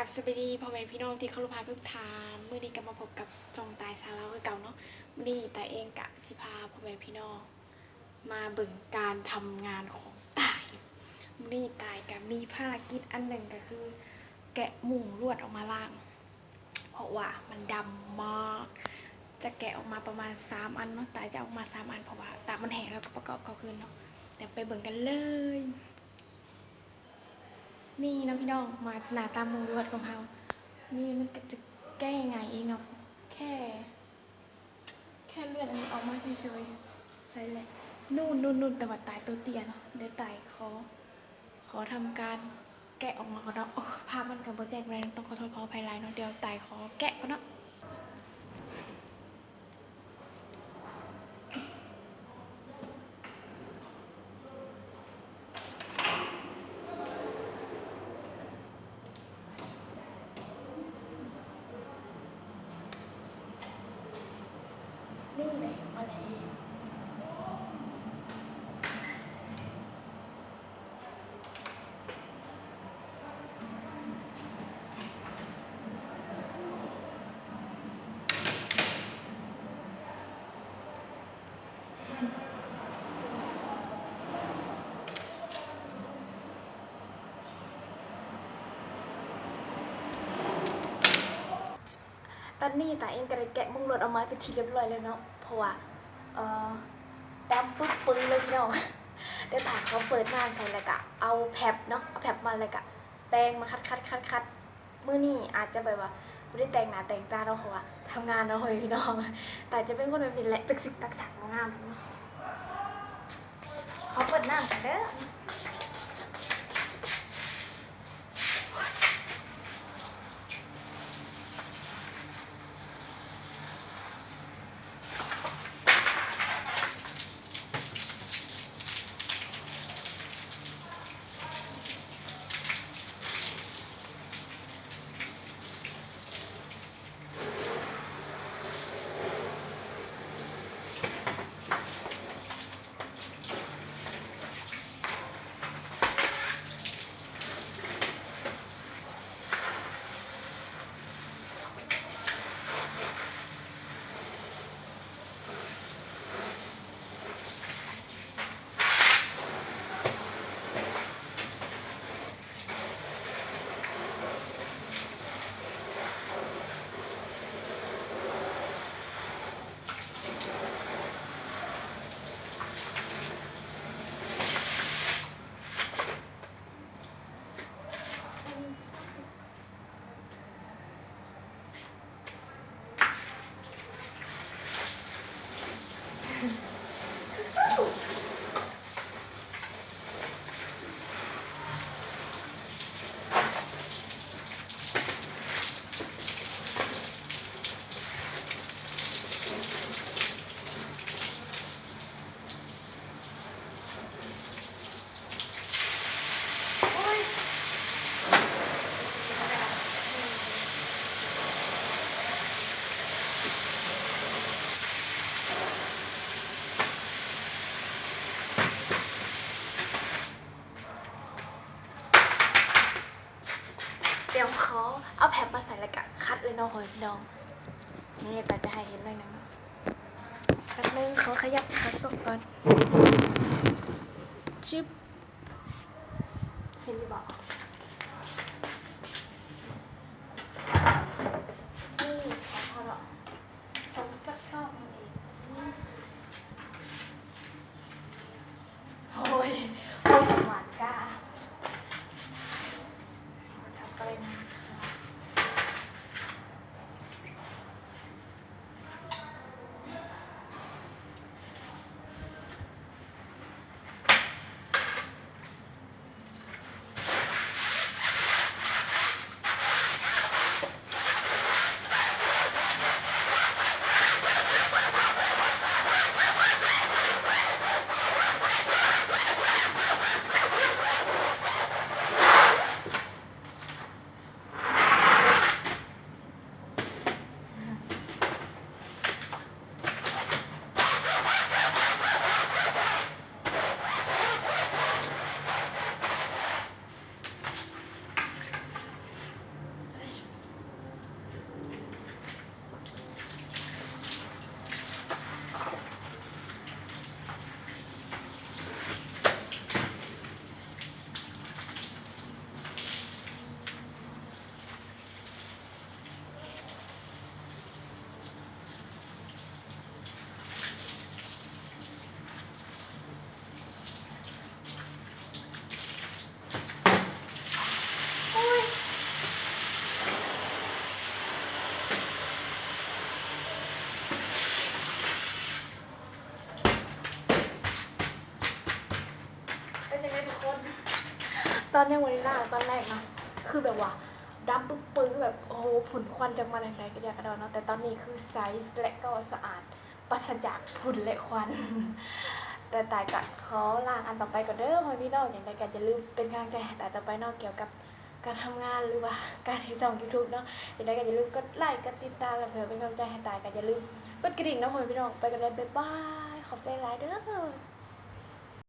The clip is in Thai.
กับสวัสดีพ่อแม่พี่น้องที่เคารพทุกท่านเมื่อนี้ก็มาพบกับจงตายสาระคือเก่าเนาะมื่อนี้ตายเองกะสิพาพ่อแม่พี่น้อง มาเบิ่งการทำงานของตายมื่อนี้ตายก็มีภารกิจอันหนึ่งก็คือ แกะมุงลวดออกมาล่าง เพราะว่ามันดำมากจะแกะออกมาประมาณ 3 อันเนาะตายจะเอาอกมา 3 อันเพราะว่าตามันแห้งแล้วก็ประกอบเข้าคืนเนาะแต่ไปเบิ่งกันเลย นี่นะพี่น้องมาหนาตามุงลวดของเขานี่มันจะแก้ยังไงเองเนาะแค่ แค่เลือดอันนี้ออกมาเฉยๆใส่เลยนู่นนู่นนู่นแต่ว่าตายตัวเตี้ยเนาะเดี๋ยวตายขอ ขอทำการแกะออกมาก่อนเนาะภาพมันกับโปรเจกต์อะไรต้องขอโทษขออภัยไลายเนาะเดี๋ยวตายขอแกะก่อนเนาะ ตอนนี้ตาเองก็เลยแกะมุ้งรถออกมาเป็นทีเรียบร้อยแล้วเนาะ เพราะว่าเอ่อดำปึ๊บปึ้งเลยพี่น้องเดี๋ยวตาเขาเปิดน้ำใส่แล้วก็เอาแผบเนาะ เอาแผบมาแล้วก็แปรงมาคัดคัดคัดคัดมื้อนี้อาจจะแบบว่าไม่ได้แต่งหน้าแต่งตาเนาเพราะว่าทำงานเนาเฮ้ยพี่น้อง แต่จะเป็นคนแบบนี้แหละตึกสิกตักสัก น้ำเขาเปิดน้ำกันเด้อ เดี๋ยวเขาเอาแผ่นมาใส่แล้วก็คัดเลยเนาะเฮ้ยน้องนี่แต่จะให้เห็นหน่อยนะแป๊บนึงเขาขยับคัดตกก่อนจึ๊บเห็นหรือเปล่านี่ขอพอละทำสักรอบนเองโอ้ยโอ้ยสมานก้า ตอนยังวันนี้ล่าตอนแรกเนาะคือแบบว่าดำปึ๊บปื้อแบบโอ้โหผุนควันจากมาไหนๆก็อยากกระโดดเนาะแต่ตอนนี้คือใสและก็สะอาดปราศจากฝุ่นและควัน แต่ตายกะขอลางอันต่อไปก่อนเด้อพ่อพี่น้องอย่างไรก็จะลืมเป็นกำลังใจแต่ต่อไปเนอกเกี่ยวกับการทำงานหรือว่าการที่ส่องยูทูบเนาะอย่างไรก็อย่าลืมกดไลค์กดติดตามและเผื่อเป็นกำลังใจให้ตายก็อย่าลืมกดกระดิ่งนะพ่อพี่น้องไปกันเลยบ๊ายบายขอบใจหลายเด้อ